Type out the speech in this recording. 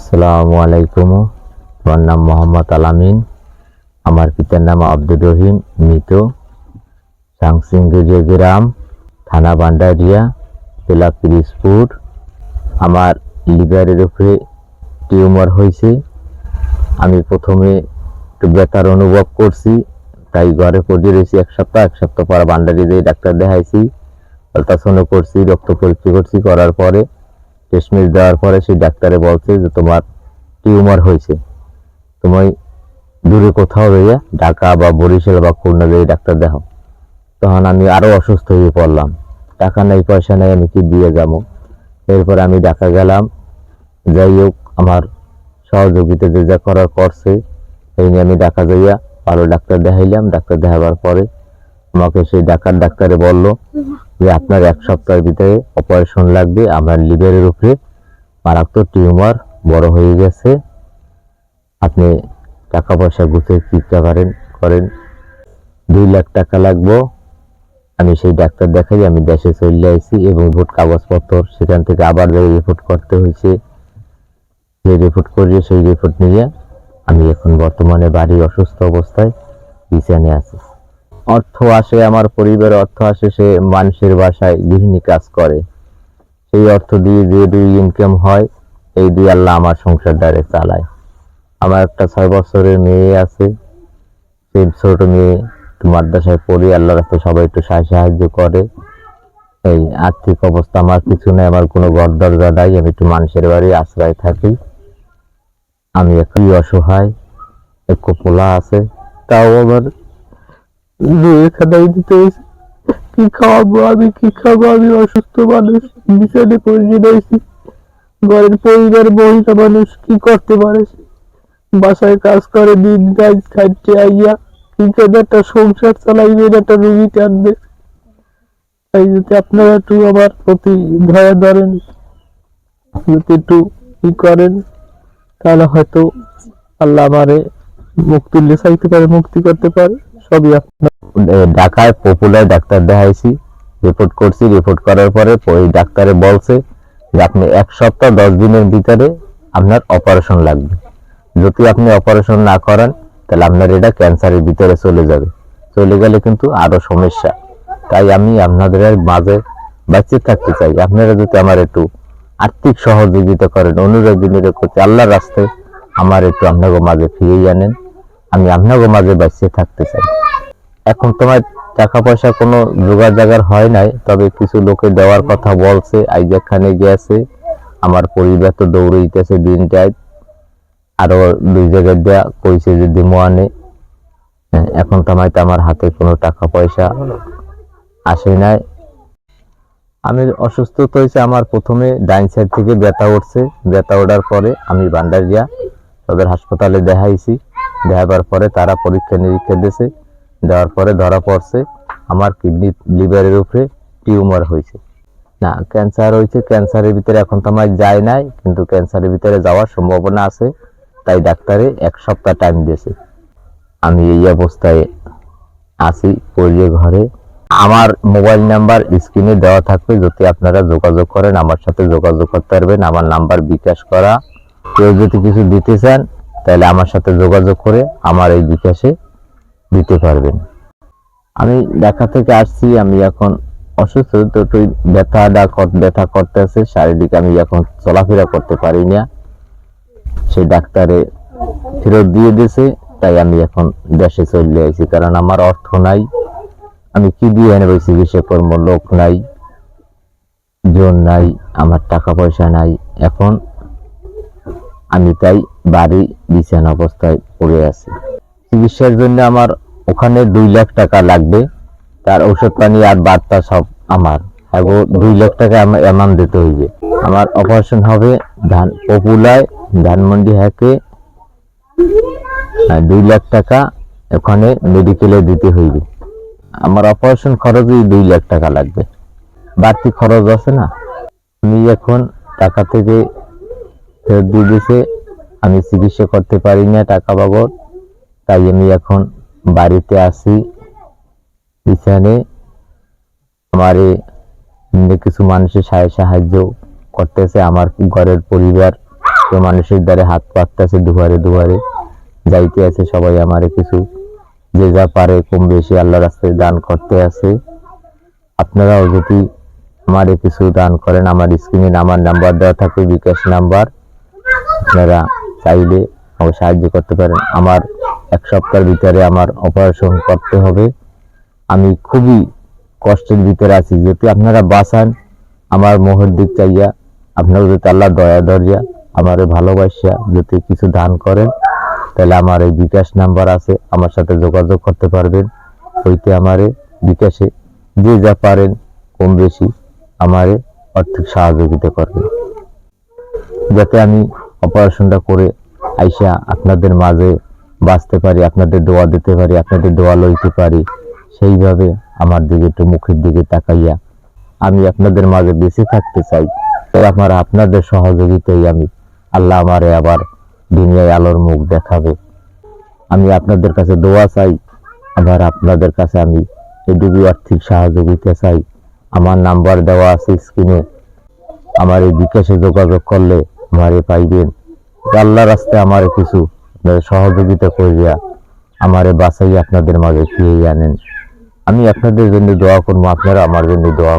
আসসালামু আলাইকুম। আমার নাম মোহাম্মদ আলামিন আমার পিতার নাম আব্দুর রহিম মৃত। সাংসিংগুজে গ্রাম, থানা ভান্ডারিয়া জেলা পিরিজপুর। আমার লিভারের উপরে টিউমার হয়েছে। আমি প্রথমে একটু ব্যথার অনুভব করছি, তাই ঘরে পড়ে রয়েছি এক সপ্তাহ এক সপ্তাহ পর ভান্ডারি দিয়ে ডাক্তার দেখাইছি আলট্রাসাউন্ড করছি, রক্ত পরীক্ষা করছি, করার পরে টেস্টমেস দেওয়ার পরে সেই ডাক্তারে বলছে যে তোমার টিউমার হয়েছে। তুমি দূরে কোথাও রইয়া ঢাকা বা বরিশাল বা খুলনা দিয়ে ডাক্তার দেখাও। তখন আমি আরও অসুস্থ হয়ে পড়লাম। টাকা নেই, পয়সা নেই, আমি কি দিয়ে যাব? এরপর আমি ঢাকা গেলাম। যাই হোক, আমার সহযোগিতা যে যা করার করছে, এই নিয়ে আমি ঢাকা যাইয়া ভালো ডাক্তার দেখাইলাম। ডাক্তার দেখাবার পরে আমাকে সেই ঢাকার ডাক্তারে বলল যে আপনার এক সপ্তাহের ভিতরে অপারেশন লাগবে, আমার লিভারের উপরে মারাত্মক টিউমার বড় হয়ে গেছে। আপনি টাকা পয়সা গুছিয়ে চিকিৎসা করেন করেন। দুই লাখ টাকা লাগবো। আমি সেই ডাক্তার দেখাই, আমি দেশে চলে আইছি এবং ভোট কাগজপত্র সেখান থেকে আবার রিপোর্ট করতে হয়েছে, যে রিপোর্ট করিয়ে সেই রিপোর্ট নিয়ে আমি এখন বর্তমানে বাড়ি অসুস্থ অবস্থায় বিছানে আছি। অর্থ আসে, আমার পরিবারে অর্থ আসে, সে মানুষের বাসায় গৃহিণী কাজ করে। সেই অর্থ দিয়ে যে দুই ইনকাম হয়, এই দিয়ে আল্লাহ আমার সংসার দ্বারে চালায়। আমার একটা ছয় বছরের মেয়ে আছে, সেই ছোট মেয়ে একটু মাদ্রাসায় পড়ি আল্লাহ রাস্তে সবাই একটু সাহায্য করে। এই আর্থিক অবস্থা আমার কিছু নেই, আমার কোনো ঘর দরজা নাই, আমি একটু মানুষের বাড়ি আশ্রয় থাকি। আমি একটু অসহায়, একটু পোলা আছে, তাও আমার এখানেই দিতে হয়েছে কি খাওয়াবো আমি? কি খাব আমি অসুস্থ মানুষ ঘরের পরিবার মানুষ, কি করতে পারে বাসায় কাজ করে, দিন কাজ আইয়া কি করে একটা সংসার একটা রুগী টানবে। তাই যদি আপনারা একটু আমার প্রতি দয়া ধরেন, যদি একটু ই করেন, তাহলে হয়তো আল্লাহ আমারে মুক্তি লেসাইতে পারে মুক্তি করতে পারে। সবই আপনার ঢাকায় পপুলার ডাক্তার দেখাইছি। রিপোর্ট করছি রিপোর্ট করার পরে ওই ডাক্তারে বলছে যে, আপনি এক সপ্তাহ, দশ দিনের ভিতরে আপনার অপারেশন লাগবে। যদি আপনি অপারেশন না করেন, তাহলে আপনার এটা ক্যান্সারের ভিতরে চলে যাবে। চলে গেলে কিন্তু আরও সমস্যা। তাই আমি আপনাদের মাঝে বাঁচে থাকতে চাই। আপনারা যদি আমার একটু আর্থিক সহযোগিতা করেন, অনুরোধ বিনিয়োগ করতে আল্লাহর রাস্তায় আমার একটু আপনাকে মাঝে ফিরিয়ে আনেন। আমি আপনাকে মাঝে বাঁচিয়ে থাকতে চাই। এখন তোমার টাকা পয়সা কোনো জোগাড় জাগার হয় নাই তবে কিছু লোকে দেওয়ার কথা বলছে আইজাক খানে গেছে আমার পরিবার তো দৌড়াইতেছে দিনটায় আরও দুই জায়গায় দেয়া কইছে যে দিমো আনে। হ্যাঁ, এখন তোমায় আমার হাতে কোনো টাকা পয়সা আসে নাই। আমি অসুস্থ হয়েছে আমার প্রথমে ডাইন সাইড থেকে ব্যথা উঠছে ব্যথা ওঠার পরে আমি বান্ডারিয়া তাদের হাসপাতালে দেখাইছি দেখাবার পরে তারা পরীক্ষা নিরীক্ষা দিয়েছে। দেওয়ার পরে ধরা পড়ছে আমার কিডনি লিভারের উপরে টিউমার হয়েছে। না ক্যান্সার হয়েছে ক্যান্সারের ভিতরে এখন তো আমার যায় নাই, কিন্তু ক্যান্সারের ভিতরে যাওয়ার সম্ভাবনা আছে, তাই ডাক্তারে এক সপ্তাহ টাইম দিয়েছে। আমি এই অবস্থায় আছি পড়িয়ে ঘরে। আমার মোবাইল নাম্বার স্ক্রিনে দেওয়া থাকবে, যদি আপনারা যোগাযোগ করেন, আমার সাথে যোগাযোগ করতে পারবেন। আমার নাম্বার বিকাশ করা। কেউ যদি কিছু দিতে চান, তাহলে আমার সাথে যোগাযোগ করে আমার এই বিকাশে দিতে পারবেন। আমি ঢাকা থেকে আসছি, আমি এখন অসুস্থ, তো ব্যথা করতে আছে শারীরিক আমি এখন চলাফেরা করতে পারি না। সেই ডাক্তারে ফেরত দিয়ে দিয়েছে তাই আমি এখন দেশে চলে আইছি, কারণ আমার অর্থ নাই। আমি কি দিয়ে এনে চিকিৎসা কর্ম লোক নাই জোর নাই, আমার টাকা পয়সা নাই। এখন আমি তাই বাড়ি বিছানা অবস্থায় পড়ে আছি। চিকিৎসার জন্য আমার ওখানে দুই লাখ টাকা লাগবে। তার ওষুধ পানি আর বার্তা সব আমার। এবং দুই লাখ টাকা আমার অ্যামাউন্ট দিতে হইবে। আমার অপারেশন হবে ধান পপুলায়, ধানমন্ডি হ্যাকে দুই লাখ টাকা ওখানে মেডিকেলে দিতে হইবে। আমার অপারেশন খরচই দুই লাখ টাকা লাগবে। বাড়তি খরচ আছে না? আমি এখন টাকা থেকে ফেরত দিয়ে দিছে আমি চিকিৎসা করতে পারি না টাকা বাবদ। তাই আমি এখন বাড়িতে আসি বিছানে আমার কিছু মানুষের সাহায্য করতেছে। আমার ঘরের পরিবার মানুষের দ্বারে হাত পাততেছে দুয়ারে দুয়ারে। যাইতে আছে সবাই আমারে কিছু, যে যা পারে কম বেশি আল্লাহ রাস্তায় দান করতে আছে। আপনারাও যদি আমারে কিছু দান করেন, আমার স্ক্রিনে আমার নাম্বার দেওয়া থাকবে, বিকাশ নাম্বার আপনারা চাইলে আমাকে সাহায্য করতে পারেন। আমার এক সপ্তাহের ভিতরে আমার অপারেশন করতে হবে। আমি খুবই কষ্টের ভিতরে আছি। যদি আপনারা বাঁচান, আমার মোহর দিক চাইয়া, আপনারা যদি আল্লাহ দয়া দরজা আমারে ভালোবাসা যদি কিছু দান করেন, তাহলে আমার এই বিকাশ নাম্বার আছে, আমার সাথে যোগাযোগ করতে পারবেন। ওইতে আমারে বিকাশে যে যা পারেন, কম বেশি আমারে আর্থিক সহযোগিতা করবেন। যাতে আমি অপারেশনটা করে আইসা আপনাদের মাঝে বাঁচতে পারি, আপনাদের দোয়া দিতে পারি, আপনাদের দোয়া লইতে পারি, সেইভাবে আমার দিকে একটু মুখের দিকে তাকাইয়া আমি আপনাদের মাঝে বেঁচে থাকতে চাই। আমার আপনাদের সহযোগিতাই আমি। আল্লাহ আমারে আবার দুনিয়ায় আলোর মুখ দেখাবে। আমি আপনাদের কাছে দোয়া চাই, আবার আপনাদের কাছে আমি এটুকু আর্থিক সহযোগিতা চাই। আমার নাম্বার দেওয়া আছে স্ক্রিনে। আমার এই বিকাশে যোগাযোগ করলে আমারে পাইবেন। আল্লাহ রাস্তায় আমার কিছু সহযোগিতা করিয়া আমারে বাসাই আপনাদের মাঝে ফিরিয়ে আনেন। আমি আপনাদের জন্য দোয়া করব, আপনারা আমার জন্য দোয়া